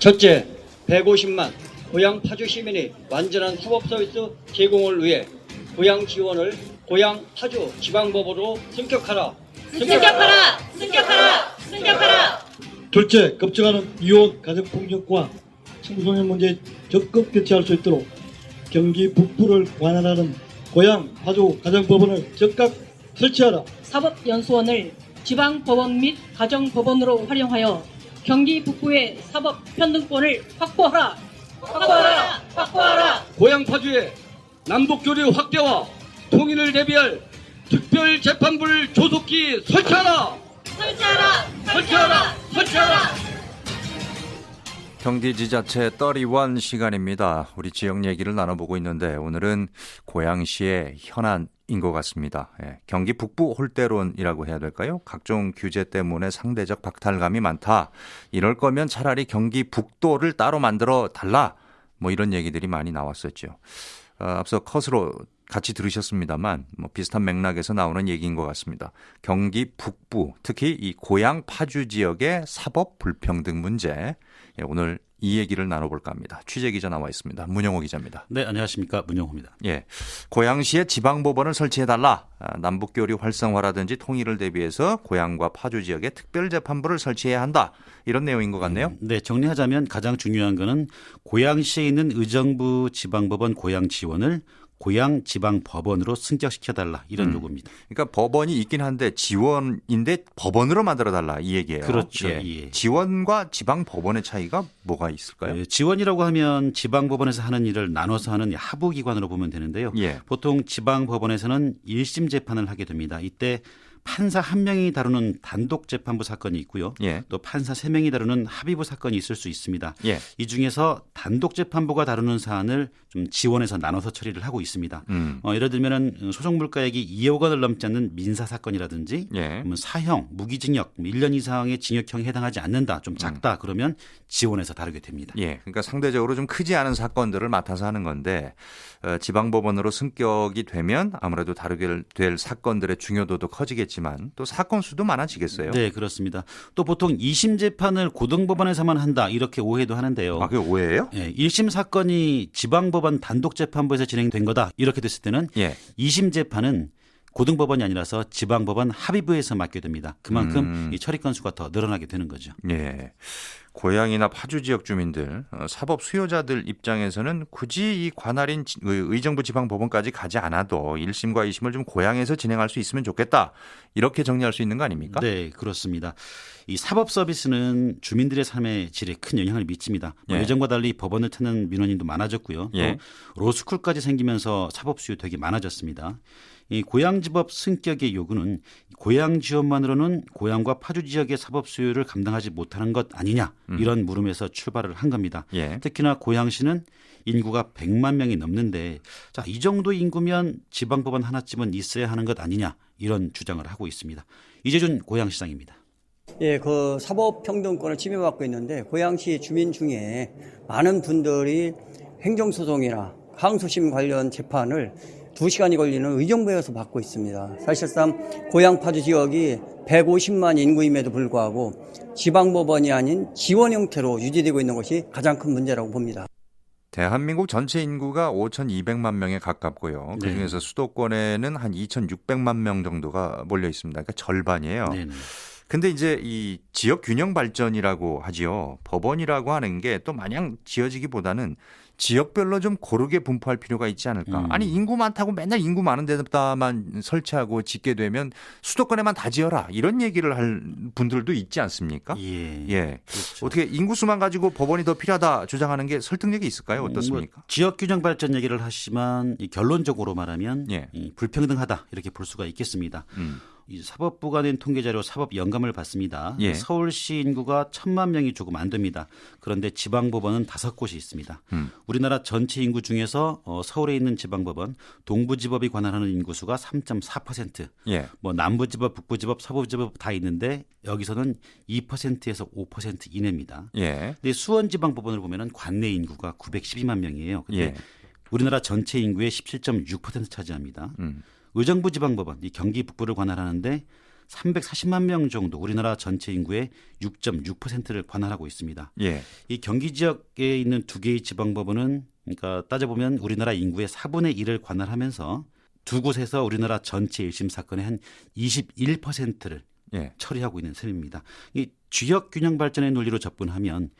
첫째, 150만 고향 파주 시민이 완전한 사법 서비스 제공을 위해 고향 지원을 고향 파주 지방법으로 승격하라. 승격하라! 승격하라! 승격하라! 둘째, 급증하는 이혼 가정폭력과 청소년 문제에 적극 대처할 수 있도록 경기 북부를 관할하는 고향 파주 가정법원을 즉각 설치하라. 사법연수원을 지방법원 및 가정법원으로 활용하여 경기 북부의 사법 편등권을 확보하라. 확보하라! 확보하라! 고향 파주의 남북 교류 확대와 통일을 대비할 특별 재판부를 조속히 설치하라. 설치하라! 설치하라! 설치하라! 경기 지자체 31 시간입니다. 우리 지역 얘기를 나눠보고 있는데 오늘은 고양시의 현안인 것 같습니다. 예, 경기 북부 홀대론이라고 해야 될까요? 각종 규제 때문에 상대적 박탈감이 많다. 이럴 거면 차라리 경기 북도를 따로 만들어 달라. 뭐 이런 얘기들이 많이 나왔었죠. 어, 앞서 컷으로 같이 들으셨습니다만 뭐 비슷한 맥락에서 나오는 얘기인 것 같습니다. 경기 북부 특히 이 고양 파주 지역의 사법 불평등 문제 예, 오늘 이 얘기를 나눠볼까 합니다. 취재 기자 나와 있습니다. 문영호 기자입니다. 네, 안녕하십니까. 문영호입니다. 예, 고양시에 지방법원을 설치해달라. 아, 남북교류 활성화라든지 통일을 대비해서 고양과 파주 지역에 특별재판부를 설치해야 한다. 이런 내용인 것 같네요. 네, 정리하자면 가장 중요한 거는 고양시에 있는 의정부 지방법원 고양 지원을 고양 지방 법원으로 승격시켜 달라 이런 음. 요구입니다. 그러니까 법원이 있긴 한데 지원인데 법원으로 만들어 달라 이 얘기예요. 그렇죠. 예. 예. 지원과 지방 법원의 차이가 뭐가 있을까요? 예, 지원이라고 하면 지방 법원에서 하는 일을 나눠서 하는 하부 기관으로 보면 되는데요. 예. 보통 지방 법원에서는 1심 재판을 하게 됩니다. 이때 판사 한 명이 다루는 단독 재판부 사건이 있고요. 예. 또 판사 세 명이 다루는 합의부 사건이 있을 수 있습니다. 예. 이 중에서 단독 재판부가 다루는 사안을 좀 지원해서 나눠서 처리를 하고 있습니다. 음. 어, 예를 들면은 소송 물가액이 2억 원을 넘지 않는 민사 사건이라든지 예. 사형, 무기징역, 뭐 1년 이상의 징역형에 해당하지 않는다, 좀 작다 그러면 지원해서 다루게 됩니다. 예, 그러니까 상대적으로 좀 크지 않은 사건들을 맡아서 하는 건데 어, 지방법원으로 승격이 되면 아무래도 다루게 될 사건들의 중요도도 커지겠 지만 또 사건 수도 많아지겠어요. 네, 그렇습니다. 또 보통 2심 재판을 고등법원에서만 한다 이렇게 오해도 하는데요. 아, 그게 오해예요? 예, 1심 사건이 지방법원 단독 재판부에서 진행된 거다 이렇게 됐을 때는 예. 2심 재판은 고등법원이 아니라서 지방법원 합의부에서 맡게 됩니다. 그만큼 음. 이 처리 건수가 더 늘어나게 되는 거죠. 예. 고향이나 파주 지역 주민들, 어, 사법 수요자들 입장에서는 굳이 이 관할인 의- 의정부 지방법원까지 가지 않아도 1심과 2심을 좀 고향에서 진행할 수 있으면 좋겠다. 이렇게 정리할 수 있는 거 아닙니까? 네, 그렇습니다. 이 사법 서비스는 주민들의 삶의 질에 큰 영향을 미칩니다. 뭐 예. 예전과 달리 법원을 찾는 민원인도 많아졌고요. 예. 또 로스쿨까지 생기면서 사법 수요 되게 많아졌습니다. 이 고양지법 승격의 요구는 고양 지원만으로는 고양과 파주 지역의 사법 수요를 감당하지 못하는 것 아니냐 이런 물음에서 출발을 한 겁니다. 음. 예. 특히나 고양시는 인구가 100만 명이 넘는데 자, 이 정도 인구면 지방 법원 하나쯤은 있어야 하는 것 아니냐 이런 주장을 하고 있습니다. 이재준 고양시장입니다. 예, 그 사법평등권을 침해받고 있는데 고양시 주민 중에 많은 분들이 행정소송이나 항소심 관련 재판을 두시간이 걸리는 의정부에서 받고 있습니다. 사실상 고양 파주 지역이 150만 인구임에도 불구하고 지방법원이 아닌 지원 형태로 유지되고 있는 것이 가장 큰 문제라고 봅니다. 대한민국 전체 인구가 5,200만 명에 가깝고요. 네. 그중에서 수도권에는 한 2,600만 명 정도가 몰려 있습니다. 그러니까 절반이에요. 네, 네. 근데 이제 이 지역 균형 발전이라고 하지요. 법원이라고 하는 게 또 마냥 지어지기보다는 지역별로 좀 고르게 분포할 필요가 있지 않을까. 음. 아니 인구 많다고 맨날 인구 많은 데다만 설치하고 짓게 되면 수도권에만 다 지어라 이런 얘기를 할 분들도 있지 않습니까? 예. 예. 그렇죠. 어떻게 인구수만 가지고 법원이 더 필요하다 주장하는 게 설득력이 있을까요? 뭐 어떻습니까? 지역 균형 발전 얘기를 하시지만 이 결론적으로 말하면 예. 이 불평등하다 이렇게 볼 수가 있겠습니다. 음. 이 사법부가 낸 통계 자료 사법 영감을 받습니다. 예. 서울시 인구가 천만 명이 조금 안 됩니다. 그런데 지방법원은 다섯 곳이 있습니다. 음. 우리나라 전체 인구 중에서 어, 서울에 있는 지방법원 동부지법이 관할하는 인구수가 3.4%. 예. 뭐 남부지법, 북부지법, 서부지법 다 있는데 여기서는 2%에서 5% 이내입니다. 예. 근데 수원지방법원을 보면은 관내 인구가 912만 명이에요. 근데 예. 우리나라 전체 인구의 17.6% 차지합니다. 음. 의정부 지방법원 이 경기 북부를 관할하는데 340만 명 정도 우리나라 전체 인구의 6.6%를 관할하고 있습니다. 예. 이 경기 지역에 있는 두 개의 지방법원은 그러니까 따져보면 우리나라 인구의 4분의 1을 관할하면서 두 곳에서 우리나라 전체 1심 사건의 한 21%를 예. 처리하고 있는 셈입니다. 이 지역 균형 발전의 논리로 접근하면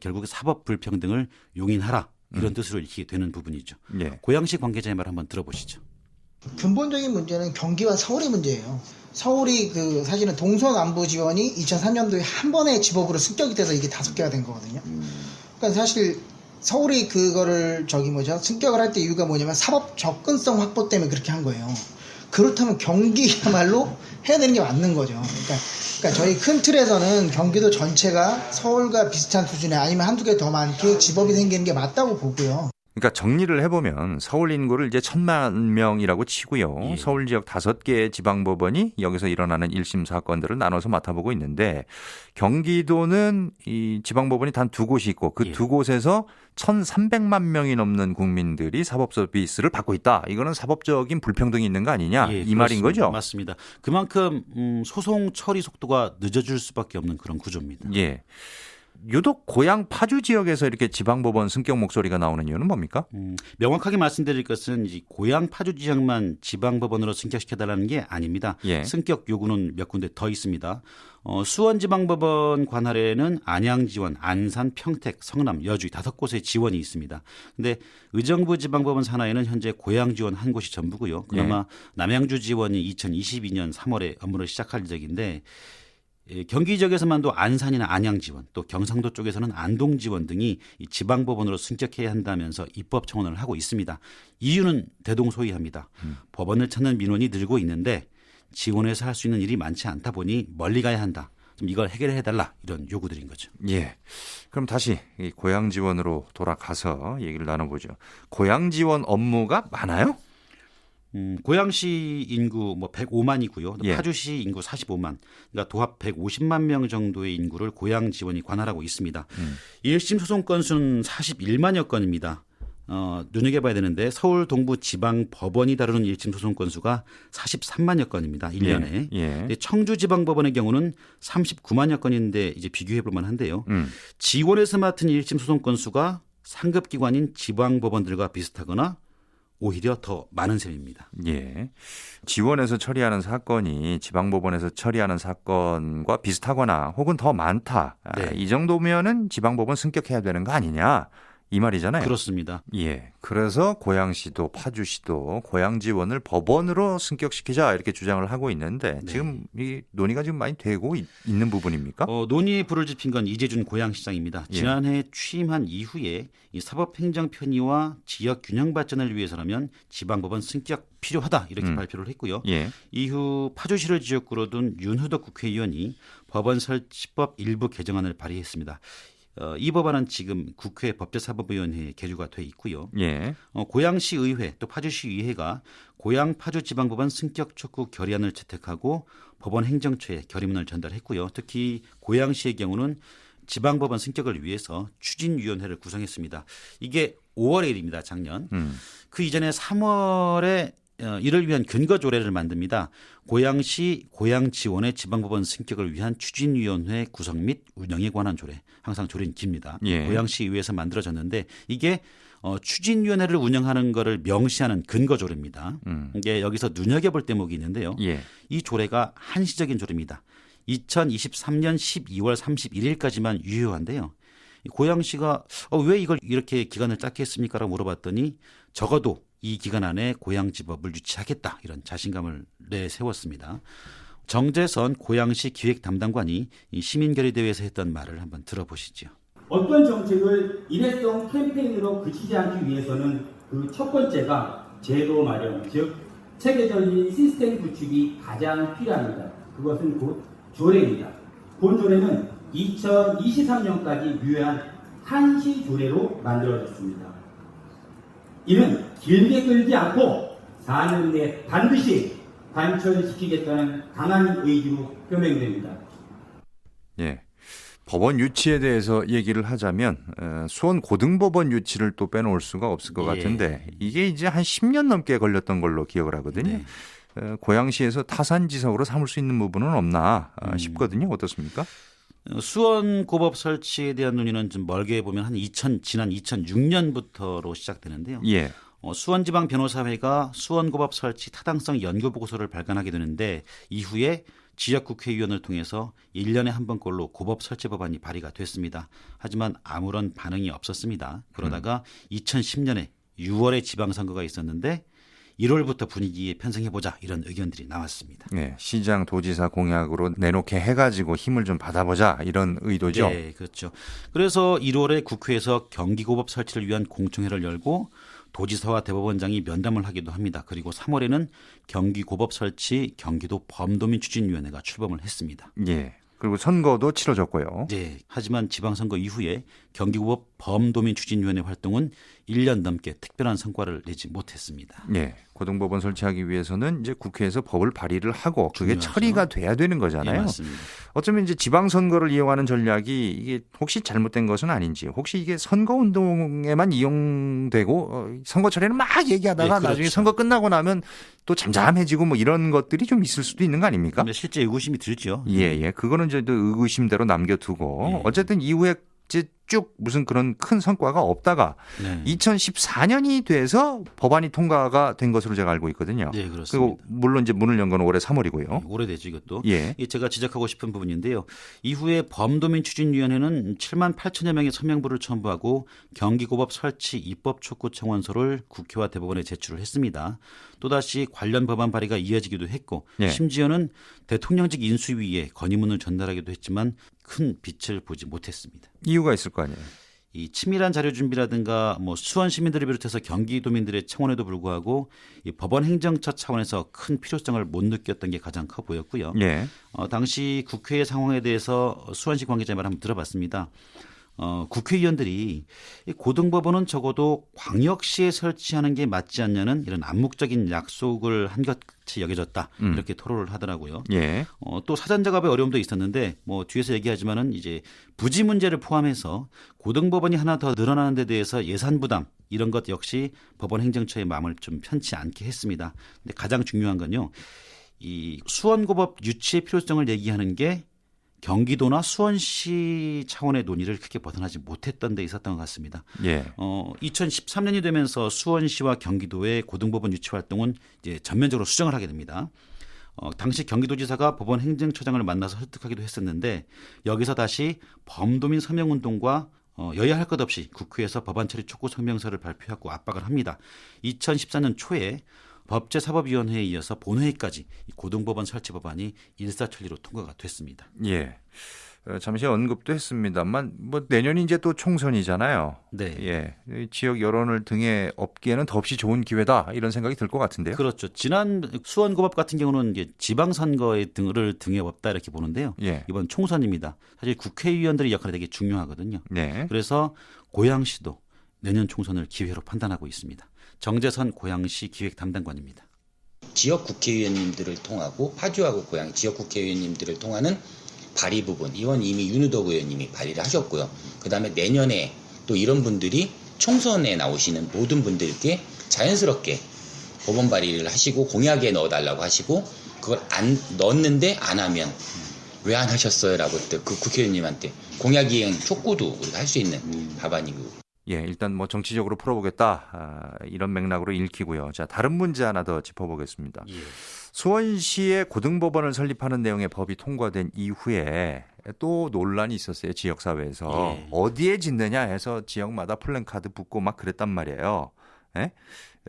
결국 사법 불평등을 용인하라 이런 뜻으로 읽히게 되는 부분이죠. 예. 고양시 관계자의 말 한번 들어보시죠. 근본적인 문제는 경기와 서울의 문제예요. 서울이 그 사실은 동서남부 지원이 2003년도에 한 번에 지법으로 승격이 돼서 이게 다섯 개가 된 거거든요. 그러니까 사실 서울이 그거를 저기 뭐죠 승격을 할 때 이유가 뭐냐면 사법 접근성 확보 때문에 그렇게 한 거예요. 그렇다면 경기야말로 해야 되는 게 맞는 거죠. 그러니까, 그러니까 저희 큰 틀에서는 경기도 전체가 서울과 비슷한 수준에 아니면 한두 개 더 많게 지법이 생기는 게 맞다고 보고요. 그러니까 정리를 해보면 서울 인구를 이제 천만 명이라고 치고요. 예. 서울 지역 다섯 개의 지방법원이 여기서 일어나는 1심 사건들을 나눠서 맡아보고 있는데 경기도는 이 지방법원이 단 두 곳이 있고 그 예. 두 곳에서 1,300만 명이 넘는 국민들이 사법 서비스를 받고 있다. 이거는 사법적인 불평등이 있는 거 아니냐 예, 이 말인. 거죠. 맞습니다. 그만큼 음, 소송 처리 속도가 늦어질 수밖에 없는 그런 구조입니다. 예. 유독 고향 파주 지역에서 이렇게 지방법원 승격 목소리가 나오는 이유는 뭡니까? 음, 명확하게 말씀드릴 것은 이 고양 파주 지역만 지방법원으로 승격시켜달라는 게 아닙니다. 예. 승격 요구는 몇 군데 더 있습니다. 어, 수원지방법원 관할에는 안양지원, 안산, 평택, 성남, 여주 다섯 곳의 지원이 있습니다. 근데 의정부 지방법원 산하에는 현재 고양 지원 한 곳이 전부고요. 그나마 남양주 지원이 2022년 3월에 업무를 시작할 예정인데 예, 경기 지역에서만도 안산이나 안양 지원, 또 경상도 쪽에서는 안동 지원 등이 이 지방 법원으로 승격해야 한다면서 입법 청원을 하고 있습니다. 이유는 대동소이합니다. 법원을 찾는 민원이 늘고 있는데 지원해서 할 수 있는 일이 많지 않다 보니 멀리 가야 한다. 좀 이걸 해결해 달라 이런 요구들인 거죠. 예. 그럼 다시 이 고향 지원으로 돌아가서 얘기를 나눠보죠. 고향 지원 업무가 많아요? 음, 고양시 인구 뭐 105만이고요. 예. 파주시 인구 45만. 그러니까 도합 150만 명 정도의 인구를 고양 지원이 관할하고 있습니다. 음. 1심 소송 건수는 41만여 건입니다. 어, 눈여겨봐야 되는데 서울 동부 지방 법원이 다루는 1심 소송 건수가 43만여 건입니다. 1년에. 예. 예. 청주 지방 법원의 경우는 39만여 건인데 이제 비교해 볼 만한데요. 음. 지원에서 맡은 1심 소송 건수가 상급 기관인 지방 법원들과 비슷하거나 오히려 더 많은 셈입니다. 예. 지원에서 처리하는 사건이 지방법원에서 처리하는 사건과 비슷하거나 혹은 더 많다. 아, 네. 이 정도면은 지방법원 승격해야 되는 거 아니냐. 이 말이잖아요. 그렇습니다. 예. 그래서 고양시도 파주시도 고양 지원을 법원으로 승격시키자 이렇게 주장을 하고 있는데 네. 지금 이 논의가 지금 많이 되고 있, 는 부분입니까? 어, 논의에 불을 지핀 건 이재준 고양시장입니다. 예. 지난해 취임한 이후에 이 사법행정 편의와 지역 균형 발전을 위해서라면 지방법원 승격 필요하다 이렇게 음. 발표를 했고요. 예. 이후 파주시를 지역구로 둔 윤효덕 국회의원이 법원 설치법 일부 개정안을 발의했습니다. 어, 이 법안은 지금 국회 법제사법위원회에 계류가 돼 있고요. 예. 어, 고양시 의회 또 파주시 의회가 고양 파주 지방법원 승격 촉구 결의안을 채택하고 법원 행정처에 결의문을 전달했고요. 특히 고양시의 경우는 지방법원 승격을 위해서 추진위원회를 구성했습니다. 이게 5월의 일입니다. 작년. 음. 그 이전에 3월에 어, 이를 위한 근거 조례를 만듭니다. 고양시 고양 지원의 지방법원 승격을 위한 추진위원회 구성 및 운영에 관한 조례. 항상 조례는 깁니다. 예. 고양시 의회에서 만들어졌는데 이게 어, 추진위원회를 운영하는 것을 명시하는 근거 조례입니다. 음. 이게 여기서 눈여겨볼 대목이 있는데요. 예. 이 조례가 한시적인 조례입니다. 2023년 12월 31일까지만 유효한데요. 이 고양시가 어, 왜 이걸 이렇게 기간을 짧게 했습니까라고 물어봤더니 적어도 이 기간 안에 고양지법을 유치하겠다 이런 자신감을 내세웠습니다. 정재선 고양시 기획 담당관이 이 시민결의 대회에서 했던 말을 한번 들어보시죠. 어떤 정책을 일회성 캠페인으로 그치지 않기 위해서는 그 첫 번째가 제도 마련, 즉 체계적인 시스템 구축이 가장 필요합니다. 그것은 곧 조례입니다. 본 조례는 2023년까지 유효한 한시 조례로 만들어졌습니다. 이는 길게 끌지 않고 4년 내에 반드시 관철시키겠다는 강한 의지로 표명됩니다. 예. 법원 유치에 대해서 얘기를 하자면 어, 수원 고등법원 유치를 또 빼놓을 수가 없을 것 예. 같은데 이게 이제 한 10년 넘게 걸렸던 걸로 기억을 하거든요. 네. 어, 고양시에서 타산지석으로 삼을 수 있는 부분은 없나 아, 음. 싶거든요. 어떻습니까? 어, 수원 고법 설치에 대한 논의는 좀 멀게 보면 한 2000, 지난 2006년부터로 시작되는데요. 예. 어, 수원지방 변호사회가 수원 고법 설치 타당성 연구 보고서를 발간하게 되는데 이후에 지역 국회의원을 통해서 1년에 한 번꼴로 고법 설치 법안이 발의가 됐습니다. 하지만 아무런 반응이 없었습니다. 그러다가 2010년에 6월에 지방선거가 있었는데 1월부터 분위기에 편성해 보자 이런 의견들이 나왔습니다. 네, 시장 도지사 공약으로 내놓게 해가지고 힘을 좀 받아보자 이런 의도죠. 네, 그렇죠. 그래서 1월에 국회에서 경기고법 설치를 위한 공청회를 열고 도지사와 대법원장이 면담을 하기도 합니다. 그리고 3월에는 경기고법 설치 경기도 범도민 추진위원회가 출범을 했습니다. 예. 그리고 선거도 치러졌고요. 네, 하지만 지방선거 이후에 경기고법 범도민 추진위원회 활동은 1년 넘게 특별한 성과를 내지 못했습니다. 예. 고등법원 설치하기 위해서는 이제 국회에서 법을 발의를 하고 그게 중요하죠. 처리가 돼야 되는 예, 거잖아요. 맞습니다. 어쩌면 이제 지방 선거를 이용하는 전략이 이게 혹시 잘못된 것은 아닌지 혹시 이게 선거 운동에만 이용되고 어, 선거철에는 막 얘기하다가 네, 그렇죠. 나중에 선거 끝나고 나면 또 잠잠해지고 뭐 이런 것들이 좀 있을 수도 있는 거 아닙니까? 실제 의구심이 들죠. 예, 예. 그거는 이제 또 의구심대로 남겨두고 예. 어쨌든 이후에 이제 쭉 무슨 그런 큰 성과가 없다가 네. 2014년이 돼서 법안이 통과가 된 것으로 제가 알고 있거든요. 네, 그렇습니다. 그리고 물론 이제 문을 연 건 올해 3월이고요. 오래되죠 이것도. 예. 이 제가 지적하고 싶은 부분인데요. 이후에 범도민 추진위원회는 7만 8천여 명의 서명부를 첨부하고 경기고법 설치 입법 촉구 청원서를 국회와 대법원에 제출을 했습니다. 또다시 관련 법안 발의가 이어지기도 했고 예. 심지어는 대통령직 인수위에 건의문을 전달하기도 했지만 큰 빛을 보지 못했습니다. 이유가 있을 거 아니에요. 이 치밀한 자료 준비라든가 뭐 수원 시민들을 비롯해서 경기도민들의 청원에도 불구하고 이 법원 행정처 차원에서 큰 필요성을 못 느꼈던 게 가장 커 보였고요. 예. 어, 당시 국회의 상황에 대해서 수원시 관계자의 말 한번 들어봤습니다. 어, 국회의원들이 이 고등법원은 적어도 광역시에 설치하는 게 맞지 않냐는 이런 암묵적인 약속을 한것 같이 여겨졌다 음. 이렇게 토로를 하더라고요. 예. 어, 또 사전 작업의 어려움도 있었는데 뭐 뒤에서 얘기하지만은 이제 부지 문제를 포함해서 고등법원이 하나 더 늘어나는 데 대해서 예산 부담 이런 것 역시 법원 행정처의 마음을 좀 편치 않게 했습니다. 근데 가장 중요한 건요. 이 수원고법 유치의 필요성을 얘기하는 게 경기도나 수원시 차원의 논의를 크게 벗어나지 못했던 데 있었던 것 같습니다. 예. 어, 2013년이 되면서 수원시와 경기도의 고등법원 유치 활동은 이제 전면적으로 수정을 하게 됩니다. 어, 당시 경기도지사가 법원 행정처장을 만나서 설득하기도 했었는데 여기서 다시 범도민 서명운동과 어, 여야 할 것 없이 국회에서 법안 처리 촉구 성명서를 발표하고 압박을 합니다. 2014년 초에 법제사법위원회에 이어서 본회의까지 이 고등법원 설치 법안이 일사천리로 통과가 됐습니다. 예. 어, 잠시 언급도 했습니다만 뭐 내년이 이제 또 총선이잖아요. 네. 예. 이 지역 여론을 등에 업기에는 더없이 좋은 기회다 이런 생각이 들 것 같은데요. 그렇죠. 지난 수원고법 같은 경우는 이제 지방선거의 등을 등에 업다 이렇게 보는데요. 예. 이번 총선입니다. 사실 국회의원들의 역할이 되게 중요하거든요. 네. 그래서 고양시도 내년 총선을 기회로 판단하고 있습니다. 정재선 고양시 기획 담당관입니다. 지역 국회의원님들을 통하고 파주하고 고양 지역 국회의원님들을 통하는 발의 부분 이건 이미 윤우덕 의원님이 발의를 하셨고요. 그 다음에 내년에 또 이런 분들이 총선에 나오시는 모든 분들께 자연스럽게 법원 발의를 하시고 공약에 넣어달라고 하시고 그걸 안 넣었는데 안 하면 왜 안 하셨어요라고 또그 국회의원님한테 공약 이행 촉구도 우리가 할 수 있는 법안이고 예, 일단 뭐 정치적으로 풀어보겠다 아, 이런 맥락으로 읽히고요. 자, 다른 문제 하나 더 짚어보겠습니다. 수원시에 고등법원을 설립하는 내용의 법이 통과된 이후에 또 논란이 있었어요. 지역 사회에서 예. 어디에 짓느냐 해서 지역마다 플랜카드 붙고 막 그랬단 말이에요. 예?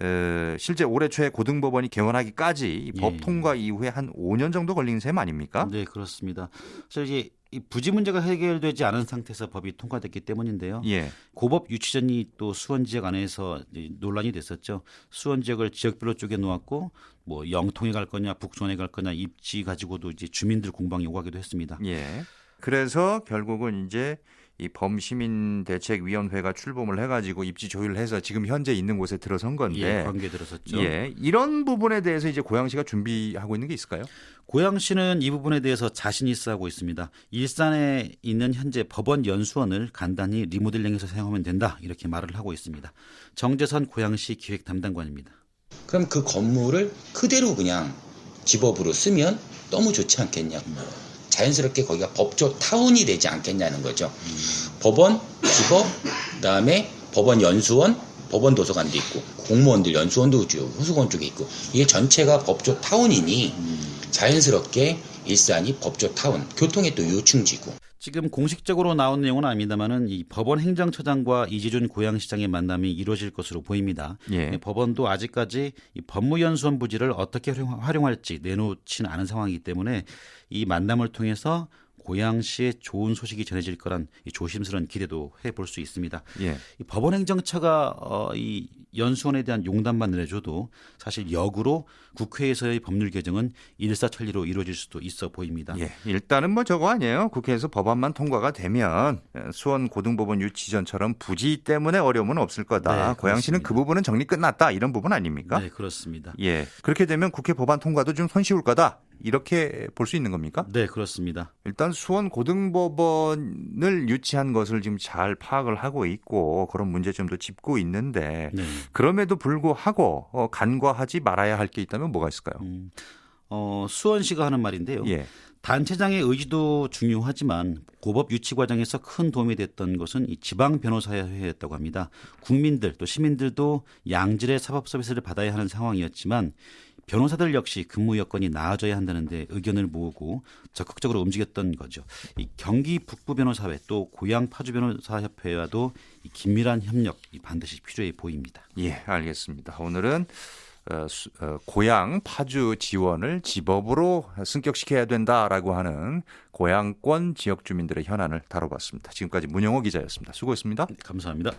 에, 실제 올해 초에 고등법원이 개원하기까지 이법 예. 통과 이후에 한 5년 정도 걸린 셈 아닙니까? 네, 그렇습니다. 그래서 이제 이 부지 문제가 해결되지 않은 상태에서 법이 통과됐기 때문인데요. 예. 고법 유치전이 또 수원 지역 안에서 논란이 됐었죠. 수원 지역을 지역별로 쪼개 놓았고 뭐 영통에 갈 거냐, 북촌에 갈 거냐 입지 가지고도 이제 주민들 공방이 오가기도 했습니다. 예. 그래서 결국은 이제 이 범시민대책위원회가 출범을 해가지고 입지 조율해서 지금 현재 있는 곳에 들어선 건데 예, 관계 들었었죠. 예, 이런 부분에 대해서 이제 고양시가 준비하고 있는 게 있을까요? 고양시는 이 부분에 대해서 자신 있어 하고 있습니다. 일산에 있는 현재 법원 연수원을 간단히 리모델링해서 사용하면 된다 이렇게 말을 하고 있습니다. 정재선 고양시 기획 담당관입니다. 그럼 그 건물을 그대로 그냥 지법으로 쓰면 너무 좋지 않겠냐. 자연스럽게 거기가 법조 타운이 되지 않겠냐는 거죠. 법원, 지법, 그다음에 법원 연수원, 법원 도서관도 있고 공무원들 연수원도 있고 호수원 쪽에 있고 이게 전체가 법조 타운이니 자연스럽게 일산이 법조 타운, 교통의 또 요충지고 지금 공식적으로 나온 내용은 아닙니다만은 이 법원 행정처장과 이재준 고양시장의 만남이 이루어질 것으로 보입니다. 예. 네, 법원도 아직까지 이 법무연수원 부지를 어떻게 활용- 활용할지 내놓지는 않은 상황이기 때문에 이 만남을 통해서 고양시에 좋은 소식이 전해질 거란 이 조심스러운 기대도 해볼 수 있습니다. 예. 이 법원 행정처가 어, 이 연수원에 대한 용단만 내줘도 사실 역으로 국회에서의 법률 개정은 일사천리로 이루어질 수도 있어 보입니다. 예, 일단은 뭐 저거 아니에요. 국회에서 법안만 통과가 되면 수원 고등법원 유치전처럼 부지 때문에 어려움은 없을 거다. 네, 고양시는 그. 부분은 정리 끝났다. 이런 부분 아닙니까? 네, 그렇습니다. 예, 그렇게 되면 국회 법안 통과도 좀 손쉬울 거다. 이렇게 볼 수 있는 겁니까? 네, 그렇습니다. 일단 수원 고등법원을 유치한 것을 지금 잘 파악을 하고 있고 그런 문제점도 짚고 있는데 네. 그럼에도 불구하고 어, 간과하지 말아야 할 게 있다면 뭐가 있을까요? 음, 어, 수원시가 하는 말인데요. 예. 단체장의 의지도 중요하지만 고법 유치 과정에서 큰 도움이 됐던 것은 이 지방 변호사회였다고 합니다. 국민들 또 시민들도 양질의 사법 서비스를 받아야 하는 상황이었지만 변호사들 역시 근무 여건이 나아져야 한다는데 의견을 모으고 적극적으로 움직였던 거죠. 이 경기 북부 변호사회 또 고양 파주 변호사 협회와도 이 긴밀한 협력이 반드시 필요해 보입니다. 예, 알겠습니다. 오늘은 어, 수- 어, 고향 파주 지원을 지법으로 승격시켜야 된다라고 하는 고향권 지역 주민들의 현안을 다뤄봤습니다. 지금까지 문영호 기자였습니다. 수고했습니다. 네, 감사합니다.